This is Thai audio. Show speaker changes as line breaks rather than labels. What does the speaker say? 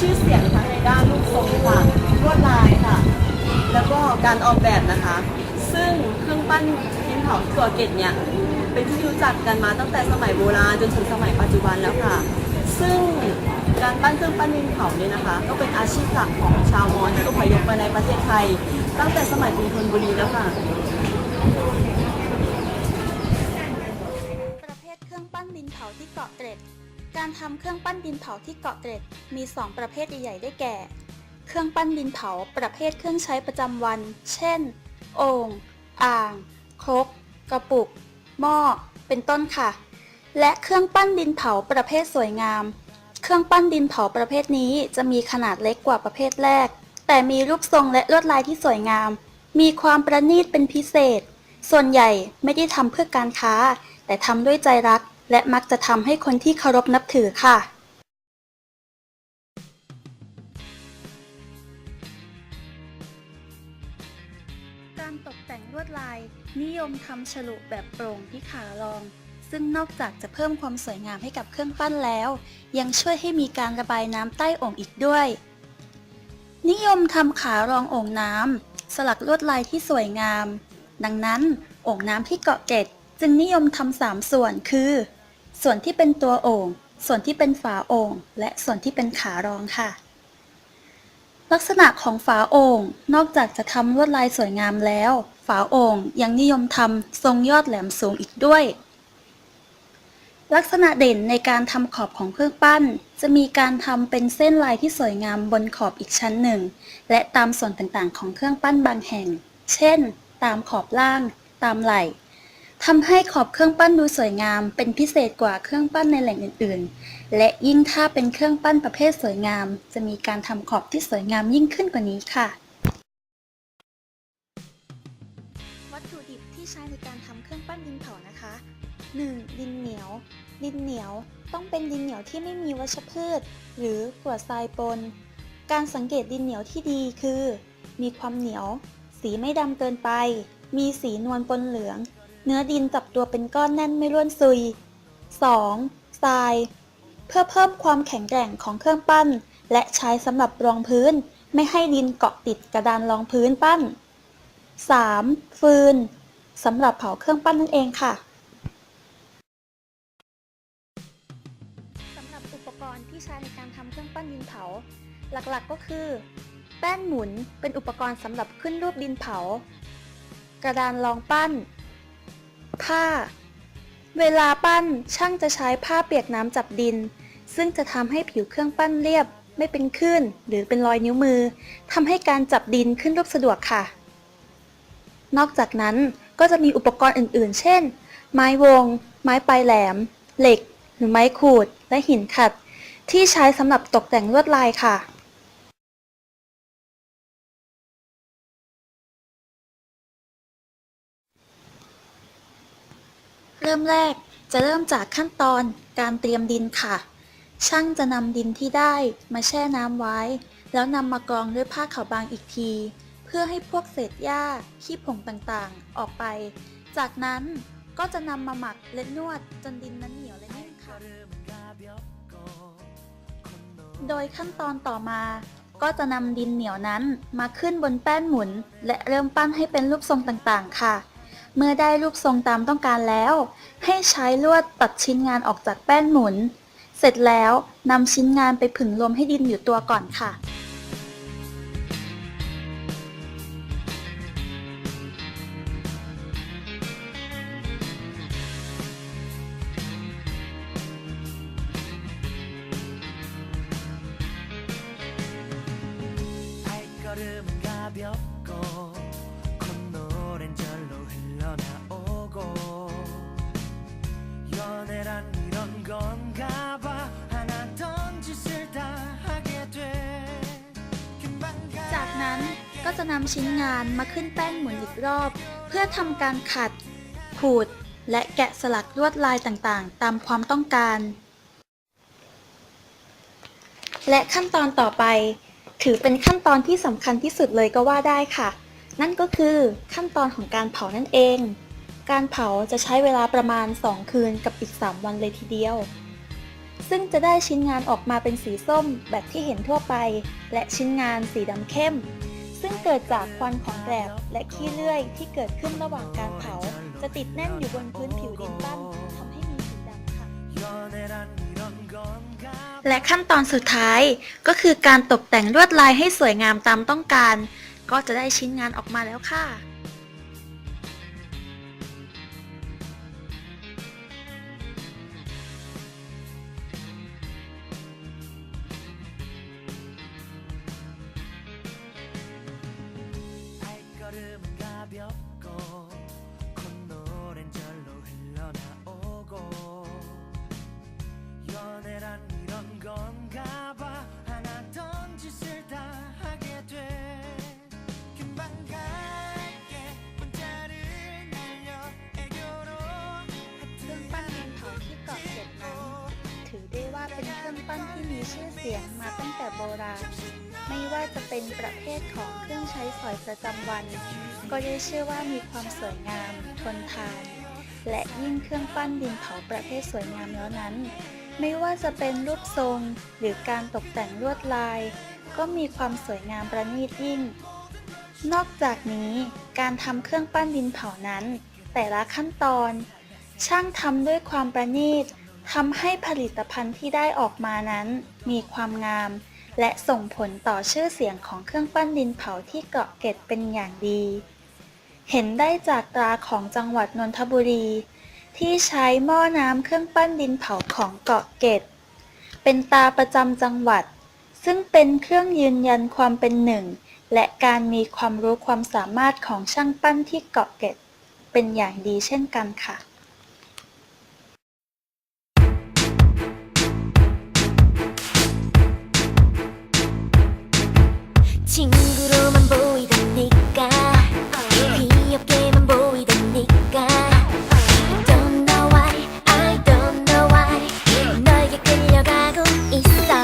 ชื่อเสียงทั้งในด้านรูปทรงค่ะลวดลายค่ะ แล้วก็การออกแบบนะคะ ซึ่งเครื่องปั้นดินเผาตัวเกตเนี่ยเป็นที่รู้จักกันมาตั้งแต่สมัยโบราณจนถึงสมัยปัจจุบันแล้วค่ะ ซึ่งการปั้นเครื่องปั้นดินเผาเนี่ยนะคะ ก็เป็นอาชีพหลักของชาวมอญที่อพยพมาในประเทศไทย ตั้งแต่สมัยกรุงธนบุรีแล้วค่ะ
ประเภทเครื่องปั้นดินเผาที่เกาะเกร็ด การทำเครื่องปั้นดินเผาที่เกาะเกร็ดมี 2 ประเภทใหญ่ๆได้แก่ เครื่องปั้นดินเผาประเภทเครื่องใช้ประจำวัน เช่น โอ่ง อ่าง ครก กระปุก หม้อ เป็นต้นค่ะ และเครื่องปั้นดินเผาประเภทสวยงาม เครื่องปั้นดินเผาประเภทนี้จะมีขนาดเล็กกว่าประเภทแรก แต่มีรูปทรงและลวดลายที่สวยงาม มีความประณีตเป็นพิเศษ ส่วนใหญ่ไม่ได้ทำเพื่อการค้า แต่ทำด้วยใจรัก และมักจะทำให้คนที่เคารพนับถือค่ะ การตกแต่งลวดลาย นิยมทำฉลุแบบโปร่งที่ขารอง ซึ่งนอกจากจะเพิ่มความสวยงามให้กับเครื่องปั้นแล้ว ยังช่วยให้มีการระบายน้ำใต้โอ่งอีกด้วย นิยมทำขารองโอ่งน้ำสลักลวดลายที่สวยงาม ดังนั้นโอ่งน้ำที่เกาะเกร็ดจึงนิยมทำสามส่วนคือ ส่วนที่เป็นตัวโอ่ง ส่วนที่เป็นฝาโอ่ง และส่วนที่เป็นขารองค่ะ ลักษณะของฝาโอ่ง นอกจากจะทำลวดลายสวยงามแล้ว ฝาโอ่งยังนิยมทำทรงยอดแหลมสูงอีกด้วย ลักษณะเด่นในการทำขอบของเครื่องปั้น จะมีการทำเป็นเส้นลายที่สวยงามบนขอบอีกชั้นหนึ่ง และตามส่วนต่างๆ ของเครื่องปั้นบางแห่ง เช่น ตามขอบล่าง ตามไหล่ ทำให้ขอบเครื่องปั้นดูสวยงาม เป็นพิเศษกว่าเครื่องปั้นในแหล่งอื่นๆ และยิ่งถ้าเป็นเครื่องปั้นประเภทสวยงาม จะมีการทำขอบที่สวยงามยิ่งขึ้นกว่านี้ค่ะ วัตถุดิบที่ใช้ในการทำเครื่องปั้นดินเผานะคะ 1. ดินเหนียว ดินเหนียวต้องเป็นดินเหนียวที่ไม่มีวัชพืช หรือกรวดทรายปน การสังเกตดินเหนียวที่ดีคือ มีความเหนียว สีไม่ดำเกินไป มีสีนวลปนเหลือง เนื้อดินจับตัวเป็นก้อนแน่นไม่ร่วนซุย 2. ทราย เพื่อเพิ่มความแข็งแกร่งของเครื่องปั้น และใช้สำหรับรองพื้น ไม่ให้ดินเกาะติดกระดานรองพื้นปั้น 3. ฟืนสำหรับเผาเครื่องปั้นนั่นเองค่ะสำหรับอุปกรณ์ที่ใช้ในการทำเครื่องปั้นดินเผา หลักๆก็คือ แป้นหมุนเป็นอุปกรณ์สำหรับขึ้นรูปดินเผา กระดานรองปั้น ผ้า เวลาปั้นช่างจะใช้ผ้าเปียกน้ำจับดิน ซึ่งจะทำให้ผิวเครื่องปั้นเรียบ ไม่เป็นคลื่นหรือเป็นรอยนิ้วมือทำให้การจับดินขึ้นรูปสะดวกค่ะ นอกจากนั้นก็จะมีอุปกรณ์อื่น ๆ เช่น ไม้วง ไม้ปลายแหลม เหล็ก หรือไม้ขูด และหินขัด ที่ใช้สำหรับตกแต่งลวดลายค่ะ ริ่มแรกจะเริ่มจากขั้นตอนการเตรียมดินค่ะ ช่างจะนำดินที่ได้มาแช่น้ำไว้ แล้วนำมากรองด้วยผ้าขาวบางอีกที เพื่อให้พวกเศษหญ้าขี้ผงต่างๆ ออกไป จากนั้นก็จะนำมาหมักและนวดจนดินนั้นเหนียวและนิ่มค่ะ โดยขั้นตอนต่อมาก็จะนำดินเหนียวนั้นมาขึ้นบนแป้นหมุน และเริ่มปั้นให้เป็นรูปทรงต่างๆ ค่ะ เมื่อได้รูปทรงตามต้องการแล้ว ให้ใช้ลวดตัดชิ้นงานออกจากแป้นหมุน เสร็จแล้วนำชิ้นงานไปผึ่งลมให้ดินอยู่ตัวก่อนค่ะ ก็จะนำชิ้นงานมาขึ้นแป้นหมุนอีกรอบ เพื่อทำการขัด ขูด และแกะสลักลวดลายต่างๆ ตามความต้องการ และขั้นตอนต่อไป ถือเป็นขั้นตอนที่สำคัญที่สุดเลยก็ว่าได้ค่ะ นั่นก็คือขั้นตอนของการเผานั่นเอง การเผาจะใช้เวลาประมาณ 2 คืนกับอีก 3 วันเลยทีเดียวซึ่งจะได้ชิ้นงานออกมาเป็นสีส้มแบบที่เห็นทั่วไป และชิ้นงานสีดำเข้ม ซึ่งเกิดจากควันของแกลบและขี้เลื่อยที่เกิดขึ้นระหว่างการเผา จะติดแน่นอยู่บนพื้นผิวดินปั้นทำให้มีสีดำค่ะ และขั้นตอนสุดท้ายก็คือการตกแต่งลวดลายให้สวยงามตามต้องการ ก็จะได้ชิ้นงานออกมาแล้วค่ะ ปั้นที่มีชื่อเสียงมาตั้งแต่โบราณ ไม่ว่าจะเป็นประเภทของเครื่องใช้สอยประจำวัน ก็ได้ชื่อว่ามีความสวยงาม ทนทาน และยิ่งเครื่องปั้นดินเผาประเภทสวยงามแล้วนั้น ไม่ว่าจะเป็นรูปทรง หรือการตกแต่งลวดลาย ก็มีความสวยงามประณีตยิ่ง นอกจากนี้การทำเครื่องปั้นดินเผานั้น แต่ละขั้นตอน ช่างทำด้วยความประณีต ทำให้ผลิตภัณฑ์ที่ได้ออกมานั้น มีความงาม และส่งผลต่อชื่อเสียงของเครื่องปั้นดินเผาที่เกาะเกร็ดเป็นอย่างดี เห็นได้จากตราของจังหวัดนนทบุรี ที่ใช้หม้อน้ำเครื่องปั้นดินเผาของเกาะเกร็ด เป็นตาประจำจังหวัด ซึ่งเป็นเครื่องยืนยันความเป็นหนึ่ง และการมีความรู้ความสามารถของช่างปั้นที่เกาะเกร็ด เป็นอย่างดีเช่นกันค่ะ